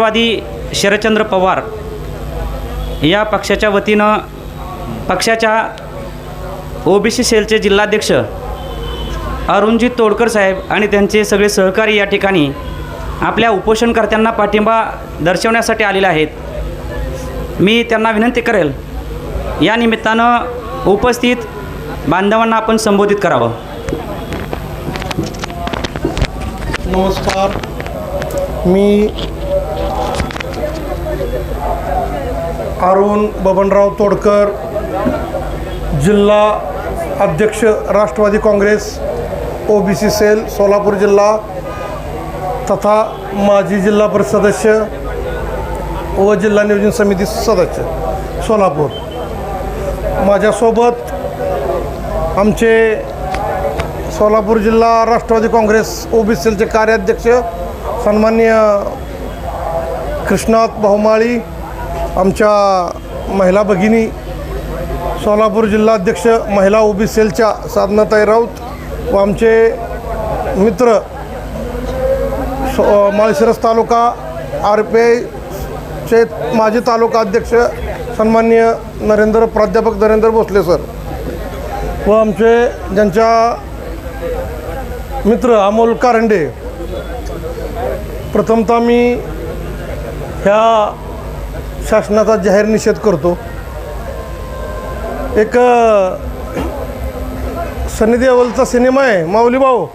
राष्ट्रवादी शरदचंद्र पवार या पक्षाच्या वतीनं पक्षाच्या ओबीसी सेलचे जिल्हाध्यक्ष अरुणजी तोडकर साहेब आणि त्यांचे सगळे सहकारी या ठिकाणी आपल्या उपोषणकर्त्यांना पाठिंबा दर्शवण्यासाठी आलेले आहेत. मी त्यांना विनंती करेल या निमित्तानं उपस्थित बांधवांना आपण संबोधित करावं. नमस्कार. मी अरुण बबनराव तोडकर जिल्हा अध्यक्ष Rashtravadi Congress O B C cell Solapur जिल्हा तथा माजी जिल्हा परिषद सदस्य व जिल्हा नियोजन समिती सदस्य सोलापूर. माझ्यासोबत आमचे सोलापूर जिल्हा राष्ट्रवादी काँग्रेस ओ बी सेलचे कार्याध्यक्ष सन्माननीय कृष्णात बहुमाळी आमच्या महिला भगिनी सोलापूर जिल्हाध्यक्ष महिला ओबी सेलच्या साधनाताई राऊत व आमचे मित्र सो माळशिरस तालुका आर पी आयचे माजी तालुका अध्यक्ष सन्माननीय नरेंद्र प्राध्यापक नरेंद्र भोसले सर व आमचे ज्यांच्या मित्र अमोल कारंडे. प्रथमतः मी ह्या शासनाचा जाहीर निषेध करतो. एक सनी देवलचा सिनेमा आहे माऊली भाऊ.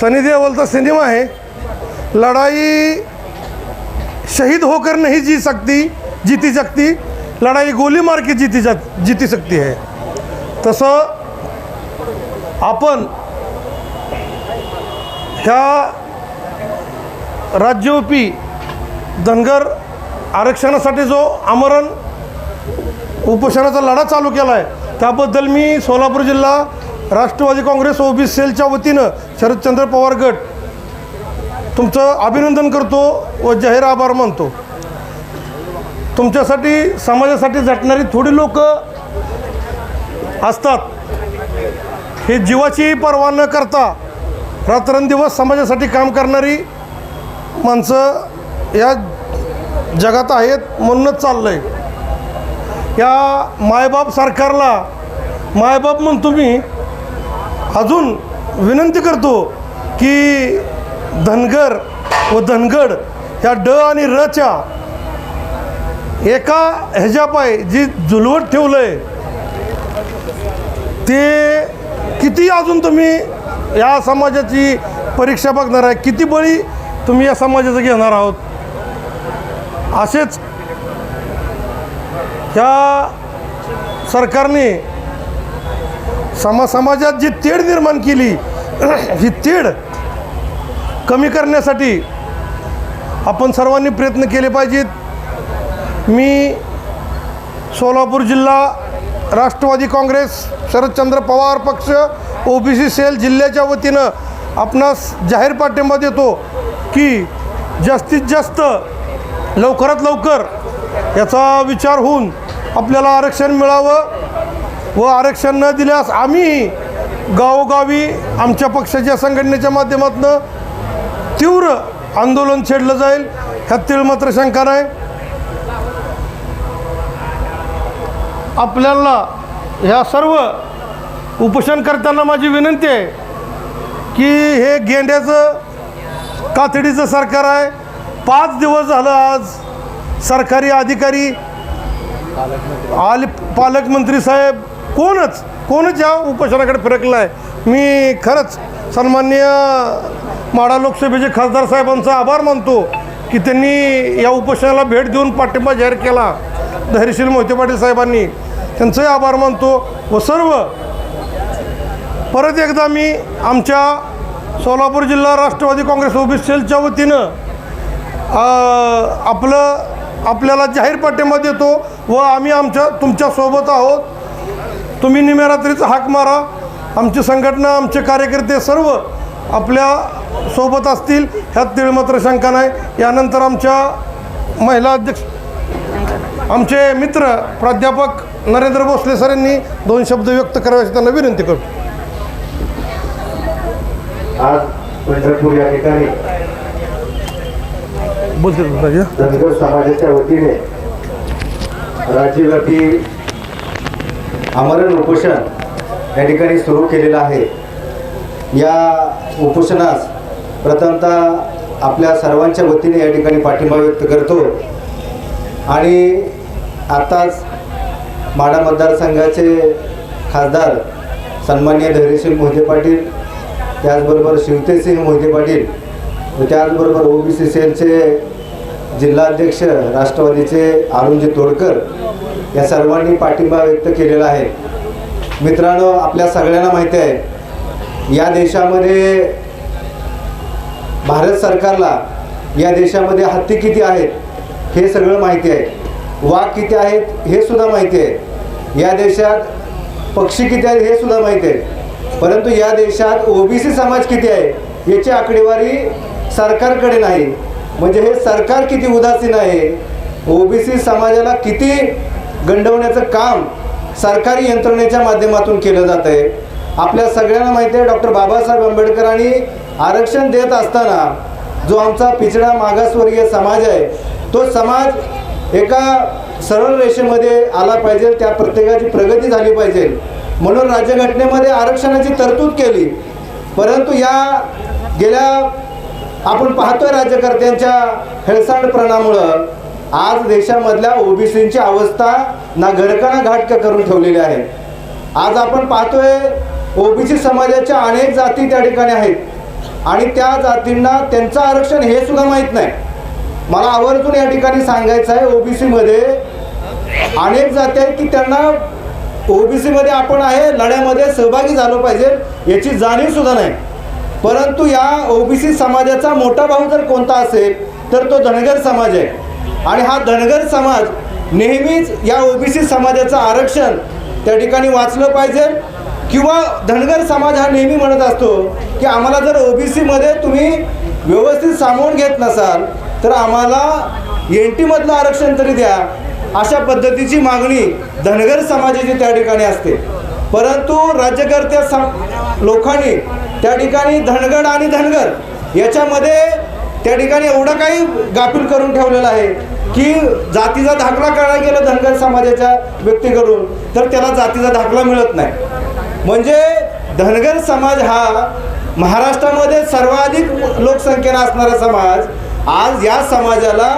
सनी देवलचा सिनेमा आहे. लढाई शहीद होकर नहीं जी सकती जीती सकती लढाई गोली मार के जीती जा जीती सकती है तसं आपण ह्या राज्यव्यापी धनगर आरक्षणासाठी जो आमरण उपोषणाचा लढा चालू केला आहे त्याबद्दल मी सोलापूर जिल्हा राष्ट्रवादी काँग्रेस ओबी सेलच्या वतीनं शरदचंद्र पवार गट तुमचं अभिनंदन करतो व जाहीर आभार मानतो. तुमच्यासाठी समाजासाठी झटणारी थोडी लोक असतात. हे जीवाची पर्वा न करता रात्रंदिवस समाजासाठी काम करणारी माणसं या जगात आहेत म्हणूनच चाललं आहे या मायबाप सरकारला मायबाप म्हणतो मी अजून विनंती करतो की धनगर व धनगड ह्या ड आणि रच्या एका ह्याच्यापाय जी जुलवट ठेवलं आहे ते किती अजून तुम्ही या समाजाची परीक्षा बघणार आहे? किती बळी तुम्ही या समाजाचं घेणार आहोत? असेच ह्या सरकारने समा समाजात जी तेढ निर्माण केली ही तेढ कमी करण्यासाठी आपण सर्वांनी प्रयत्न केले पाहिजेत. मी सोलापूर जिल्हा राष्ट्रवादी काँग्रेस शरदचंद्र पवार पक्ष ओबीसी सेल जिल्ह्याच्या वतीनं आपणास जाहीर पाठिंबा देतो की जास्तीत जास्त लवकरात लवकर याचा विचार होऊन आपल्याला आरक्षण मिळावं व आरक्षण न दिल्यास आम्ही गावोगावी आमच्या पक्षाच्या संघटनेच्या माध्यमातून तीव्र आंदोलन छेडलं जाईल ह्यात तीळ मात्र शंका नाही. आपल्याला ह्या सर्व उपोषण करताना माझी विनंती आहे की हे गेंड्याचं कातडीचं सरकार आहे. पाच दिवस झालं आज सरकारी अधिकारी आले पालकमंत्री साहेब कोणच कोणच या उपोषणाकडे फिरकलं आहे मी खरंच सन्माननीय माडा लोकसभेचे खासदार साहेबांचा आभार मानतो की त्यांनी या उपोषणाला भेट देऊन पाठिंबा जाहीर केला. धैर्यशील मोहिते पाटील साहेबांनी त्यांचंही आभार मानतो व सर्व परत एकदा मी आमच्या सोलापूर जिल्हा राष्ट्रवादी काँग्रेस ओबीसी सेलच्या वतीनं आपलं आपल्याला जाहीर पाठिंबा देतो व आम्ही आमच्या तुमच्यासोबत आहोत. तुम्ही निम्यारात्रीचा हाक मारा. आमची संघटना आमचे कार्यकर्ते सर्व आपल्यासोबत असतील. ह्यात तीळ मात्र शंका नाही. यानंतर आमच्या महिला अध्यक्ष आमचे मित्र प्राध्यापक नरेंद्र भोसले सर यांनी दोन शब्द व्यक्त करावे त्यांना विनंती करतो. आज पंढरपूर या ठिकाणी धनगर समाजाच्या वतीने राज्यव्यापी आमरण उपोषण या ठिकाणी सुरू केलेलं आहे. या उपोषणास प्रथमतः आपल्या सर्वांच्या वतीने या ठिकाणी पाठिंबा व्यक्त करतो. आणि आत्ताच माडा मतदारसंघाचे खासदार सन्मान्य धैर्यशील मोहिते पाटील त्याचबरोबर शिवतेसिंह मोहिते पाटील त्याचबरोबर ओबीसी सेलचे जिल्हाध्यक्ष राष्ट्रवादीचे अरुणजी तोडकर या सर्वांनी पाठिंबा व्यक्त केलेला आहे. मित्रांनो आपल्या सगळ्यांना माहिती आहे या देशामध्ये भारत सरकारला या देशामध्ये हत्ती किती आहेत हे सगळं माहिती आहे. वाघ किती आहेत हे सुद्धा माहिती आहे. या देशात पक्षी किती आहेत हे सुद्धा माहिती आहे. परंतु या देशात ओबीसी समाज किती आहे याची आकडेवारी सरकारकडे नाही. म्हणजे हे सरकार किती उदासीन आहे. ओबीसी समाजाला किती गंडवण्याचं काम सरकारी यंत्रणेच्या माध्यमातून केलं जात आहे. आपल्या सगळ्यांना माहिती आहे डॉक्टर बाबासाहेब आंबेडकरांनी आरक्षण देत असताना जो आमचा पिछडा मागासवर्गीय समाज आहे तो समाज एका सरळ रेषेमध्ये आला पाहिजे त्या प्रत्येकाची प्रगती झाली पाहिजे. म्हणून राज्यघटनेमध्ये आरक्षणाची तरतूद केली. परंतु या गेल्या आपण पाहतोय राज्यकर्त्यांच्या हेळसांडपणामुळं आज देशामधल्या ओबीसींची अवस्था ना घडका ना करून ठेवलेली आहे. आज आपण पाहतोय ओबीसी समाजाच्या अनेक जाती त्या ठिकाणी आहेत. आणि त्या जातींना त्यांचं आरक्षण हे सुद्धा माहीत नाही. मला आवर्जून या ठिकाणी सांगायचं आहे ओबीसीमध्ये अनेक जाती आहेत की त्यांना ओबीसीमध्ये आपण आहे लढ्यामध्ये सहभागी झालो पाहिजे याची जाणीव सुद्धा नाही. परंतु या ओबीसी समाजाचा मोठा भाऊ जर कोणता असेल तर तो धनगर समाज आहे. आणि हा धनगर समाज नेहमीच या ओबीसी समाजाचं आरक्षण त्या ठिकाणी वाचलं पाहिजे. किंवा धनगर समाज हा नेहमी म्हणत असतो की आम्हाला जर ओबीसीमध्ये तुम्ही व्यवस्थित सामावून घेत नसाल तर आम्हाला एन टीमधलं आरक्षण तरी द्या. अशा पद्धतीची मागणी धनगर समाजाची त्या ठिकाणी असते. परंतु राज्यकर्त्या सम लोकांनी त्या ठिकाणी धनगड आणि धनगर याच्यामध्ये त्या ठिकाणी एवढं काही गाफील करून ठेवलेलं आहे की जातीचा दाखला काढला गेला धनगर समाजाच्या व्यक्तीकडून तर त्याला जातीचा दाखला मिळत नाही. म्हणजे धनगर समाज हा महाराष्ट्रामध्ये सर्वाधिक लोकसंख्येनं असणारा समाज. आज या समाजाला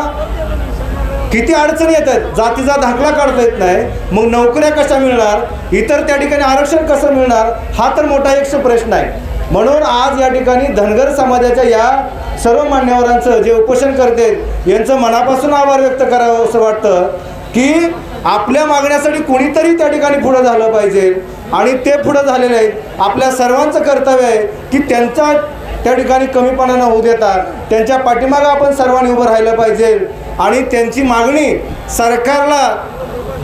किती अडचणी येत आहेत? जातीचा दाखला काढता येत नाही. मग नोकऱ्या कशा मिळणार? इतर त्या ठिकाणी आरक्षण कसं मिळणार? हा तर मोठा एक प्रश्न आहे. म्हणून आज या ठिकाणी धनगर समाजाच्या या सर्व मान्यवरांचं जे उपोषण करते यांचं मनापासून आभार व्यक्त करावं असं वाटतं की आपल्या मागण्यासाठी कोणीतरी त्या ठिकाणी पुढं झालं पाहिजे. आणि ते पुढं झालेलं आहे आपल्या सर्वांचं कर्तव्य आहे की त्यांचा त्या ठिकाणी कमीपणा न होऊ देता त्यांच्या पाठीमागं आपण सर्वांनी उभं राहिलं पाहिजे. आणि त्यांची मागणी सरकारला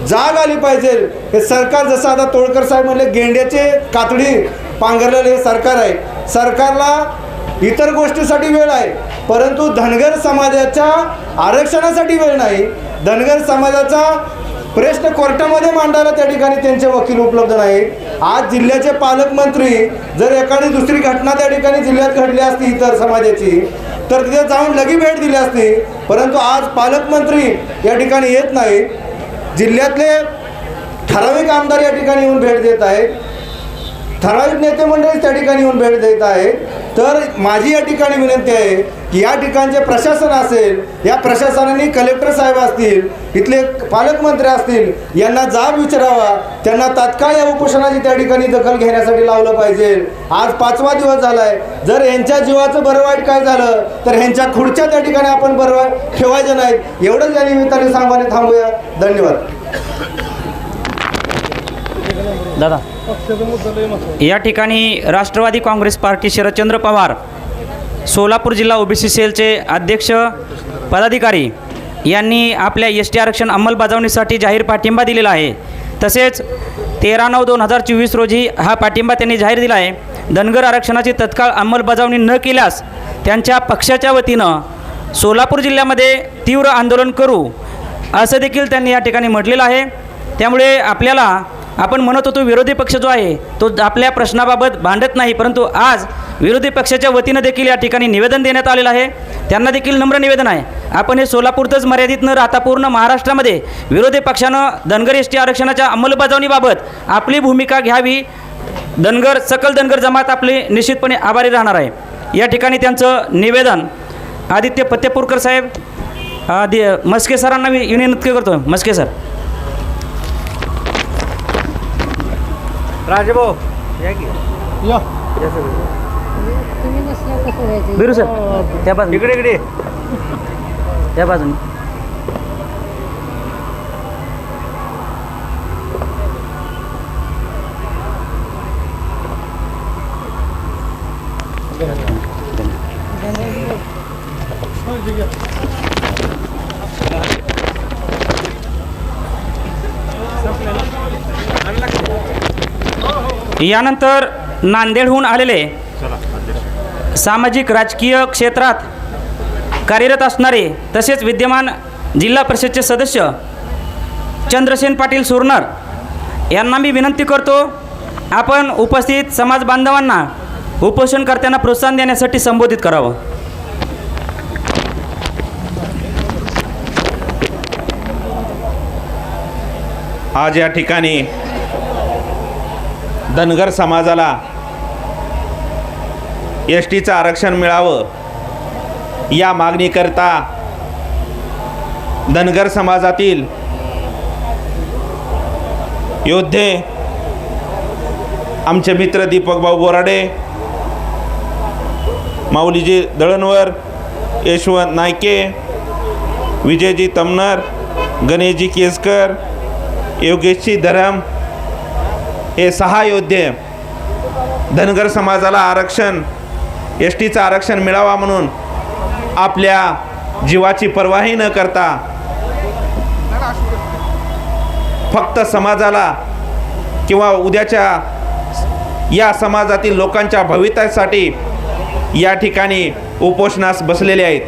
जाग आली पाहिजे. हे सरकार जसं आता तोडकर साहेब म्हणले गेंड्याचे कातडी पांघरलेले हे सरकार आहे. सरकारला इतर गोष्टीसाठी वेळ आहे परंतु धनगर समाजाच्या आरक्षणासाठी वेळ नाही. धनगर समाजाचा प्रश्न कोर्टामध्ये मांडायला त्या ठिकाणी त्यांचे वकील उपलब्ध नाहीत आज जिल्ह्याचे पालकमंत्री जर एखादी दुसरी घटना त्या ठिकाणी जिल्ह्यात घडली असती इतर समाजाची तर तिथे जाऊन लगी भेट दिली असती. परंतु आज पालकमंत्री या ठिकाणी येत नाही. जिल्ह्यातले ठराविक आमदार या ठिकाणी येऊन भेट देत आहेत. ठराविक नेते मंडळीच त्या ठिकाणी येऊन भेट देत आहेत. तर माझी या ठिकाणी विनंती आहे की या ठिकाणचे प्रशासन असेल या प्रशासनाने कलेक्टर साहेब असतील इथले पालकमंत्री असतील यांना जाब विचारावा. त्यांना तात्काळ या उपोषणाची त्या ठिकाणी दखल घेण्यासाठी लावलं पाहिजे. आज पाचवा दिवस झालाय. जर यांच्या जीवाचं बरं वाईट काय झालं तर ह्यांच्या खुर्च्या त्या ठिकाणी आपण बरं वाईट ठेवायच्या नाहीत. एवढंच या निमित्ताने सांगवाने थांबूया. धन्यवाद. दादा. या ठिकाणी राष्ट्रवादी काँग्रेस पार्टी शरदचंद्र पवार सोलापूर जिल्हा ओबीसी सेलचे अध्यक्ष पदाधिकारी यांनी आपल्या एस टी आरक्षण अंमलबजावणीसाठी जाहीर पाठिंबा दिलेला आहे. तसेच तेरा नऊ दोन हजार चोवीस रोजी हा पाठिंबा त्यांनी जाहीर दिला आहे. धनगर आरक्षणाची तत्काळ अंमलबजावणी न केल्यास त्यांच्या पक्षाच्या वतीनं सोलापूर जिल्ह्यामध्ये तीव्र आंदोलन करू असं देखील त्यांनी या ठिकाणी म्हटलेलं आहे. त्यामुळे आपल्याला आपण म्हणत होतो विरोधी पक्ष जो आहे तो आपल्या प्रश्नाबाबत भांडत नाही परंतु आज विरोधी पक्षाच्या वतीनं देखील या ठिकाणी निवेदन देण्यात आलेलं आहे. त्यांना देखील नम्र निवेदन आहे. आपण हे सोलापूरतच मर्यादित न राहता पूर्ण महाराष्ट्रामध्ये विरोधी पक्षानं धनगर एस टी आरक्षणाच्या अंमलबजावणीबाबत आपली भूमिका घ्यावी. धनगर सकल धनगर जमात आपली निश्चितपणे आभारी राहणार आहे. या ठिकाणी त्यांचं निवेदन आदित्य फत्तेपूरकर साहेब आदि मस्के सरांना मी विनंती करतो मस्के सर. राजभाऊ. या की? या. तुम्ही नसल्यावर कसं व्हायचं? बिरू सर त्या बाजून. इकडे इकडे. त्या बाजून. यानंतर नांदेडहून आलेले सामाजिक राजकीय क्षेत्रात कार्यरत असणारे तसेच विद्यमान जिल्हा परिषदचे सदस्य चंद्रसेन पाटील सुरनर यांना मी विनंती करतो आपण उपस्थित समाज बांधवांना उपोषणकर्त्यांना प्रोत्साहन देण्यासाठी संबोधित करावं. आज या ठिकाणी धनगर समाजाला एस टीचं आरक्षण मिळावं या मागणीकरता धनगर समाजातील योद्धे आमचे मित्र दीपकभाऊ बोराडे माऊलीजी दळणवर यशवंत नायके विजयजी तमनर गणेशजी केसकर योगेशजी धरम हे सहा योद्धे धनगर समाजाला आरक्षण एस टीचं आरक्षण मिळावा म्हणून आपल्या जीवाची पर्वाही न करता फक्त समाजाला किंवा उद्याच्या या समाजातील लोकांच्या भवितव्यासाठी या ठिकाणी उपोषणास बसलेले आहेत.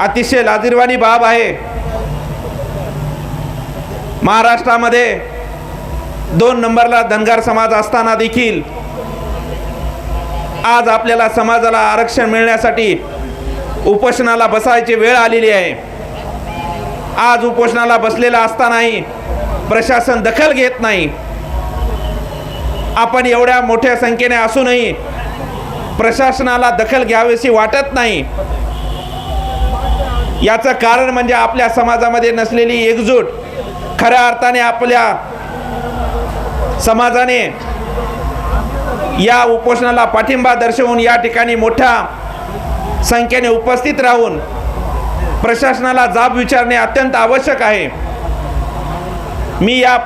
अतिशय लाजीरवाणी बाब आहे. महाराष्ट्रामध्ये दोन नंबरला धनगर समाज असताना देखील आज आपल्याला समाजाला आरक्षण मिळण्यासाठी उपोषणाला बसायची वेळ आलेली आहे. आज उपोषणाला बसलेला असतानाही प्रशासन दखल घेत नाही. आपण एवढ्या मोठ्या संख्येने असूनही प्रशासनाला दखल घ्यावीशी वाटत नाही. याचं कारण म्हणजे आपल्या समाजामध्ये नसलेली एकजूट खऱ्या अर्थाने आपल्या समाजाने या उपोषणाला पाठिंबा दर्शवून या ठिकाणी मोठ्या संख्येने उपस्थित राहून प्रशासनाला जाब विचारणे अत्यंत आवश्यक आहे. मी या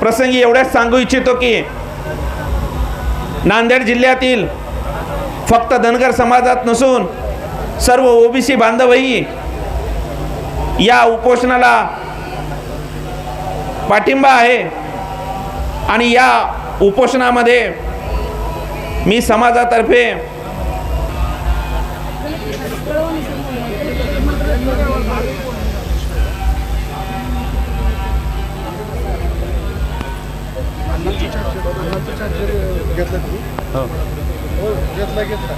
प्रसंगी एवढ्याच सांगू इच्छितो की नांदेड जिल्ह्यातील फक्त धनगर समाजात नसून सर्व ओबीसी बांधवही या उपोषणाला पाठिंबा आहे. आणि या उपोषणामध्ये मी समाजातर्फे घेतला हो. घेतला